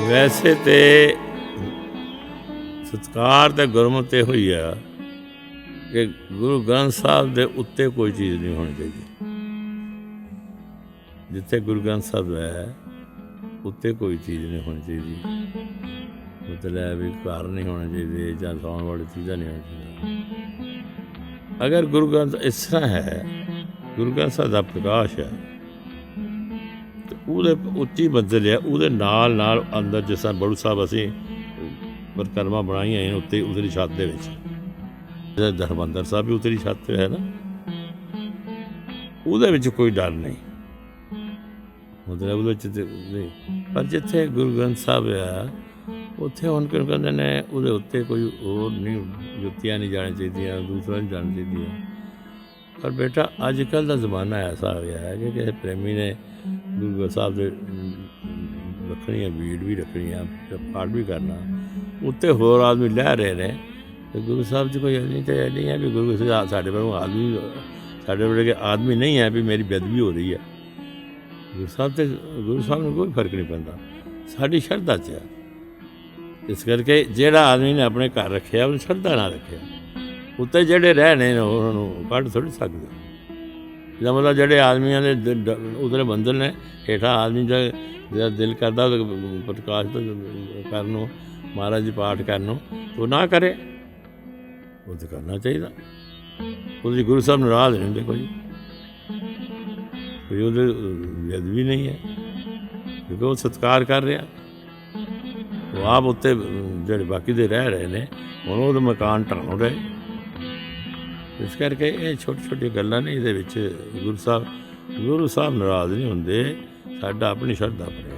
ਵੈਸੇ ਤੇ ਸਤਕਾਰ ਤੇ ਗੁਰਮਤਿ ਤੇ ਹੋਈ ਆ ਕਿ ਗੁਰੂ ਗ੍ਰੰਥ ਸਾਹਿਬ ਦੇ ਉੱਤੇ ਕੋਈ ਚੀਜ਼ ਨਹੀਂ ਹੋਣੀ ਚਾਹੀਦੀ। ਜਿੱਥੇ ਗੁਰੂ ਗ੍ਰੰਥ ਸਾਹਿਬ ਹੈ, ਉੱਤੇ ਕੋਈ ਚੀਜ਼ ਨਹੀਂ ਹੋਣੀ ਚਾਹੀਦੀ। ਮਤਲਬ ਵੀ ਘਰ ਨਹੀਂ ਹੋਣਾ ਚਾਹੀਦੇ ਜਾਂ ਸੌਣ ਵਾਲੀ ਚੀਜ਼ਾਂ ਨਹੀਂ ਹੋਣੀ ਚਾਹੀਦੀਆਂ। ਅਗਰ ਗੁਰੂ ਗ੍ਰੰਥ ਇਸ ਤਰ੍ਹਾਂ ਹੈ, ਗੁਰੂ ਗ੍ਰੰਥ ਸਾਹਿਬ ਦਾ ਪ੍ਰਕਾਸ਼ ਹੈ ਉਹਦੇ ਉੱਚੀ ਮੰਜ਼ਿਲ ਹੈ, ਉਹਦੇ ਨਾਲ ਨਾਲ ਅੰਦਰ ਜਿਸ ਤਰ੍ਹਾਂ ਬੜੂ ਸਾਹਿਬ ਅਸੀਂ ਪਰਕਰਮਾ ਬਣਾਈਆਂ ਨੇ, ਉੱਤੇ ਉਤਲੀ ਛੱਤ ਦੇ ਵਿੱਚ। ਜਿਹੜਾ ਦਰਬੰਦਰ ਸਾਹਿਬ ਵੀ ਉਤਲੀ ਛੱਤ ਤੇ ਹੈ ਨਾ। ਉਹਦੇ ਵਿੱਚ ਕੋਈ ਡਰ ਨਹੀਂ। ਮਤਲਬ ਉਹਦੇ ਵਿੱਚ ਨਹੀਂ। ਪਰ ਜਿੱਥੇ ਗੁਰੂ ਗ੍ਰੰਥ ਸਾਹਿਬ ਆ, ਉੱਥੇ ਹੁਣ ਕਿਉਂ ਕਹਿੰਦੇ ਨੇ, ਉਹਦੇ ਉੱਤੇ ਕੋਈ ਹੋਰ ਨਹੀਂ, ਜੁੱਤੀਆਂ ਨਹੀਂ ਜਾਣੀ ਚਾਹੀਦੀਆਂ, ਦੂਸਰਾ ਨਹੀਂ ਜਾਣੀ ਚਾਹੀਦੀਆਂ। ਪਰ ਬੇਟਾ ਅੱਜ ਕੱਲ ਦਾ ਜ਼ਮਾਨਾ ਐਸਾ ਹੋ ਗਿਆ ਹੈ ਕਿ ਕਿਸੇ ਪ੍ਰੇਮੀ ਨੇ ਗੁਰੂ ਗ੍ਰੰਥ ਸਾਹਿਬ ਦੇ ਰੱਖਣੀ ਹੈ ਵੀੜ ਵੀ ਰੱਖਣੀ ਹੈ ਤੇ ਪਾਠ ਵੀ ਕਰਨਾ, ਉੱਤੇ ਹੋਰ ਆਦਮੀ ਲੈ ਰਹੇ ਨੇ, ਤੇ ਗੁਰੂ ਸਾਹਿਬ ਜੀ ਕੋਈ ਨਹੀਂ ਤੇ ਇਹ ਨਹੀਂ ਹੈ ਵੀ ਗੁਰੂ ਸਾਹਿਬ ਸਾਡੇ ਵੱਲੋਂ ਆਦਮੀ, ਸਾਡੇ ਕੋਲ ਆਦਮੀ ਨਹੀਂ ਹੈ ਵੀ ਮੇਰੀ ਬੇਦਬੀ ਹੋ ਰਹੀ ਹੈ। ਗੁਰੂ ਸਾਹਿਬ ਤੇ, ਗੁਰੂ ਸਾਹਿਬ ਨੂੰ ਕੋਈ ਫ਼ਰਕ ਨਹੀਂ ਪੈਂਦਾ, ਸਾਡੀ ਸ਼ਰਧਾ 'ਚ ਹੈ। ਇਸ ਕਰਕੇ ਜਿਹੜਾ ਆਦਮੀ ਨੇ ਆਪਣੇ ਘਰ ਰੱਖਿਆ, ਉਹਨੂੰ ਸ਼ਰਧਾ ਨਾਲ ਰੱਖਿਆ। ਉੱਤੇ ਜਿਹੜੇ ਰਹਿ ਨੇ ਉਹਨਾਂ ਨੂੰ ਕੱਢ ਥੋੜੀ ਸਕਦੇ। ਇਹਦਾ ਮਤਲਬ ਜਿਹੜੇ ਆਦਮੀਆਂ ਦੇ ਦਿਲ- ਡ- ਉਧਰੇ ਬੰਦਲ ਨੇ, ਹੇਠਾਂ ਆਦਮੀ ਦਾ ਜਿਹੜਾ ਦਿਲ ਕਰਦਾ ਉਹ ਪ੍ਰਕਾਸ਼ ਤੋਂ ਕਰਨ ਮਹਾਰਾਜ ਜੀ ਪਾਠ ਕਰਨ ਨੂੰ ਉਹ ਨਾ ਕਰੇ। ਉਹ ਤਾਂ ਕਰਨਾ ਚਾਹੀਦਾ। ਉਹਦੇ ਗੁਰੂ ਸਾਹਿਬ ਨਾਰਾਜ਼ ਨਹੀਂ ਹੁੰਦੇ ਕੋਈ ਕੋਈ ਉਹਦੇ ਯਦ ਵੀ ਨਹੀਂ ਹੈ। ਕਿਉਂਕਿ ਉਹ ਸਤਿਕਾਰ ਕਰ ਰਿਹਾ। ਉਹ ਆਪ ਉੱਤੇ ਜਿਹੜੇ ਬਾਕੀ ਦੇ ਰਹਿ ਰਹੇ ਨੇ ਹੁਣ ਉਹਦਾ ਮਕਾਨ ਢਾਉਣ ਰਹੇ ਇਸ ਕਰਕੇ ਇਹ ਛੋਟੀ ਛੋਟੀ ਗੱਲਾਂ ਨੇ ਇਹਦੇ ਵਿੱਚ ਗੁਰੂ ਸਾਹਿਬ ਗੁਰੂ ਸਾਹਿਬ ਨਾਰਾਜ਼ ਨਹੀਂ ਹੁੰਦੇ, ਸਾਡਾ ਆਪਣੀ ਸ਼ਰਧਾ ਪਰ